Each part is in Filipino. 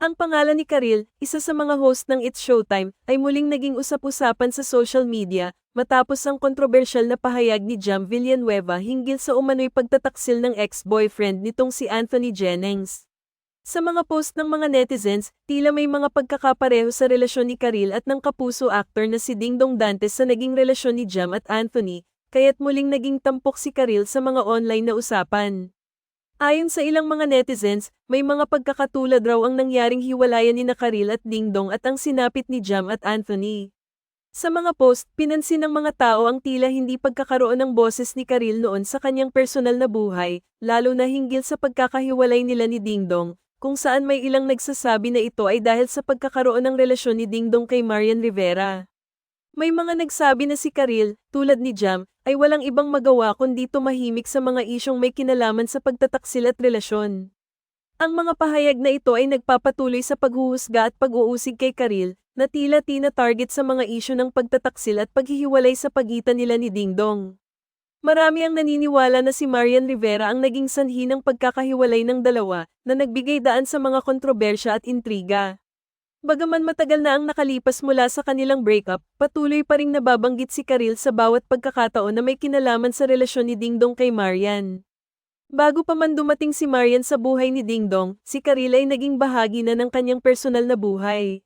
Ang pangalan ni Karil, isa sa mga host ng It's Showtime, ay muling naging usap-usapan sa social media, matapos ang kontrobersyal na pahayag ni Jam Villanueva hinggil sa umano'y pagtataksil ng ex-boyfriend nitong si Anthony Jennings. Sa mga post ng mga netizens, tila may mga pagkakapareho sa relasyon ni Karil at ng kapuso actor na si Dingdong Dantes sa naging relasyon ni Jam at Anthony, kaya't muling naging tampok si Karil sa mga online na usapan. Ayon sa ilang mga netizens, may mga pagkakatulad raw ang nangyaring hiwalayan ni Nakaril at Dingdong at ang sinapit ni Jam at Anthony. Sa mga post, pinansin ng mga tao ang tila hindi pagkakaroon ng boses ni Karil noon sa kanyang personal na buhay, lalo na hinggil sa pagkakahiwalay nila ni Dingdong, kung saan may ilang nagsasabi na ito ay dahil sa pagkakaroon ng relasyon ni Dingdong kay Marian Rivera. May mga nagsabi na si Karil, tulad ni Jam, ay walang ibang magawa kundi tumahimik sa mga isyong may kinalaman sa pagtataksil at relasyon. Ang mga pahayag na ito ay nagpapatuloy sa paghuhusga at pag-uusig kay Karil, na tila tina-target sa mga isyu ng pagtataksil at paghihiwalay sa pagitan nila ni Dingdong. Marami ang naniniwala na si Marian Rivera ang naging sanhi ng pagkakahiwalay ng dalawa, na nagbigay daan sa mga kontrobersya at intriga. Bagaman matagal na ang nakalipas mula sa kanilang breakup, patuloy pa ring nababanggit si Karil sa bawat pagkakataon na may kinalaman sa relasyon ni Dingdong kay Marian. Bago pa man dumating si Marian sa buhay ni Dingdong, si Karil ay naging bahagi na ng kanyang personal na buhay.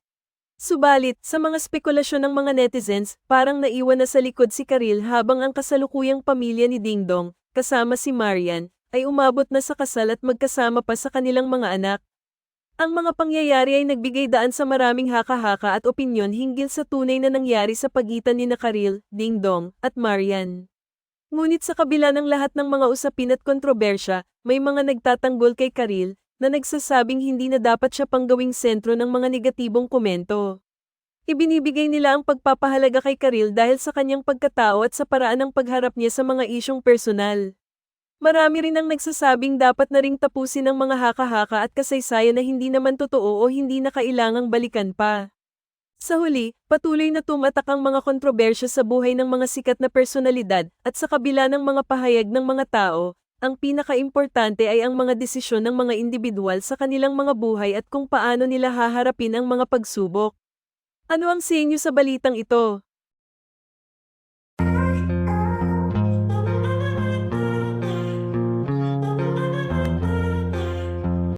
Subalit, sa mga spekulasyon ng mga netizens, parang naiwan na sa likod si Karil habang ang kasalukuyang pamilya ni Dingdong, kasama si Marian, ay umabot na sa kasal at magkasama pa sa kanilang mga anak. Ang mga pangyayari ay nagbigay daan sa maraming haka-haka at opinyon hinggil sa tunay na nangyari sa pagitan ni Nakaril, Dingdong, at Marian. Ngunit sa kabila ng lahat ng mga usapin at kontrobersya, may mga nagtatanggol kay Karil, na nagsasabing hindi na dapat siya panggawing sentro ng mga negatibong komento. Ibinibigay nila ang pagpapahalaga kay Karil dahil sa kanyang pagkatao at sa paraan ng pagharap niya sa mga isyong personal. Marami rin ang nagsasabing dapat na ring tapusin ang mga haka-haka at kasaysayan na hindi naman totoo o hindi na kailangang balikan pa. Sa huli, patuloy na tumatak ang mga kontrobersya sa buhay ng mga sikat na personalidad at sa kabila ng mga pahayag ng mga tao, ang pinakaimportante ay ang mga desisyon ng mga individual sa kanilang mga buhay at kung paano nila haharapin ang mga pagsubok. Ano ang sa inyo sa balitang ito?